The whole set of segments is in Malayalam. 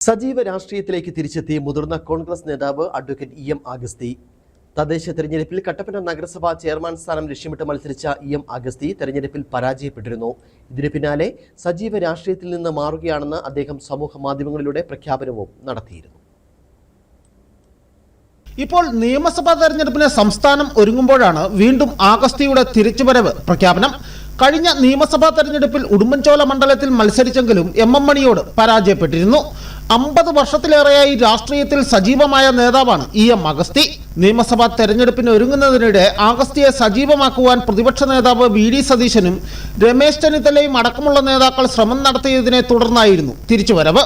സജീവ രാഷ്ട്രീയത്തിലേക്ക് തിരിച്ചെത്തി മുതിർന്ന കോൺഗ്രസ് നേതാവ് അഡ്വക്കേറ്റ് ഇ എം അഗസ്തി തദ്ദേശ തെരഞ്ഞെടുപ്പിൽ കട്ടപ്പന നഗരസഭാ ചെയർമാൻ സ്ഥാനം ലക്ഷ്യമിട്ട് മത്സരിച്ച ഇ എം അഗസ്തി തെരഞ്ഞെടുപ്പിൽ പരാജയപ്പെട്ടിരുന്നു. ഇതിന് പിന്നാലെ സജീവ രാഷ്ട്രീയത്തിൽ നിന്ന് മാറുകയാണെന്ന് അദ്ദേഹം സമൂഹ മാധ്യമങ്ങളിലൂടെ പ്രഖ്യാപനവും നടത്തിയിരുന്നു. ഇപ്പോൾ നിയമസഭാ തെരഞ്ഞെടുപ്പിന് സംസ്ഥാനം ഒരുങ്ങുമ്പോഴാണ് വീണ്ടും ആഗസ്തിയുടെ തിരിച്ചുവരവ് പ്രഖ്യാപനം. കഴിഞ്ഞ നിയമസഭാ തെരഞ്ഞെടുപ്പിൽ ഉടുമ്പൻചോല മണ്ഡലത്തിൽ മത്സരിച്ചെങ്കിലും എം എം മണിയോട് പരാജയപ്പെട്ടിരുന്നു. അമ്പത് വർഷത്തിലേറെയായി രാഷ്ട്രീയത്തിൽ സജീവമായ നേതാവാണ് ഇ എം അഗസ്തി. നിയമസഭാ തെരഞ്ഞെടുപ്പിന് ഒരുങ്ങുന്നതിനിടെ അഗസ്തിയെ സജീവമാക്കുവാൻ പ്രതിപക്ഷ നേതാവ് വി ഡി സതീശനും രമേശ് ചെന്നിത്തലയും അടക്കമുള്ള നേതാക്കൾ ശ്രമം നടത്തിയതിനെ തുടർന്നായിരുന്നു തിരിച്ചുവരവ്.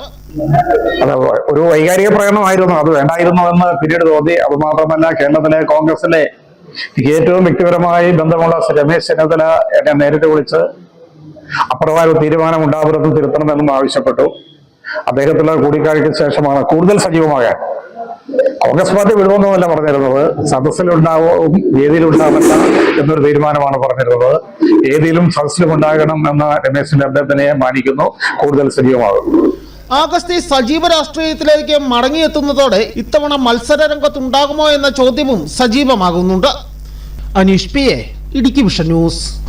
ഒരു വൈകാരിക പ്രകടനമായിരുന്നു. അത് വേണ്ടായിരുന്നു എന്ന് പിന്നീട് തോന്നി. അത് മാത്രമല്ല കേരളത്തിലെ കോൺഗ്രസിലെ ഏറ്റവും വ്യക്തിപരമായി ബന്ധമുള്ള രമേശ് ചെന്നിത്തല എന്നെ നേരിട്ട് വിളിച്ച് അപ്രകാരം തീരുമാനം ഉണ്ടാവരുത് തിരുത്തണമെന്നും ആവശ്യപ്പെട്ടു. അദ്ദേഹത്തുള്ള കൂടിക്കാഴ്ചയ്ക്ക് ശേഷമാണ് കൂടുതൽ സജീവമാകാൻ പാർട്ടി വിടുമെന്നല്ല പറഞ്ഞിരുന്നത്. സദസ്സിലുണ്ടാവും വേദിയിലുണ്ടാവില്ല എന്നൊരു തീരുമാനമാണ് പറഞ്ഞിരുന്നത്. ഏതിലും സദസ്സിലും ഉണ്ടാകണം എന്ന രമേശിന്റെ അഭ്യർത്ഥനയെ മാനിക്കുന്നു. കൂടുതൽ സജീവമാകും. ആഗസ്തി സജീവ രാഷ്ട്രീയത്തിലേക്ക് മടങ്ങിയെത്തുന്നതോടെ ഇത്തവണ മത്സര രംഗത്തുണ്ടാകുമോ എന്ന ചോദ്യവും സജീവമാകുന്നുണ്ട്. Aneesh P A Idukki vision news.